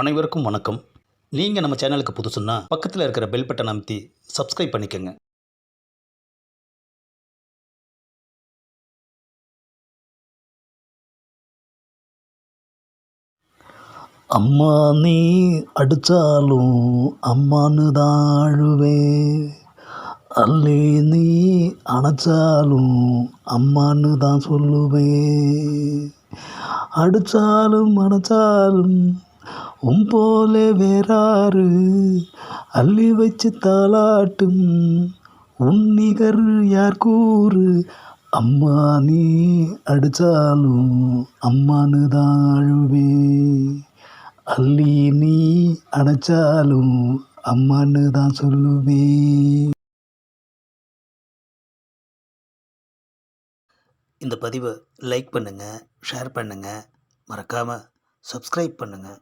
அனைவருக்கும் வணக்கம். நீங்கள் நம்ம சேனலுக்கு புதுசுன்னா பக்கத்தில் இருக்கிற பெல் பட்டன் அமைத்தி சப்ஸ்கிரைப் பண்ணிக்கோங்க. அம்மா நீ அடித்தாலும் அம்மானு தான் அழுவே அல்லே நீ அணைச்சாலும் அம்மானு தான் சொல்லுவே. அடித்தாலும் அணைச்சாலும் உன் போல வேறாறு அள்ளி வச்சு தாளாட்டும். உன் நிகர் யார் கூறு? அம்மா நீ அடித்தாலும் அம்மானு தான் அழுவே. அள்ளி நீ அணைச்சாலும் அம்மானு தான் சொல்லுவேன் இந்த பதிவை லைக் பண்ணுங்கள் ஷேர் பண்ணுங்கள் மறக்காமல் சப்ஸ்கிரைப் பண்ணுங்கள்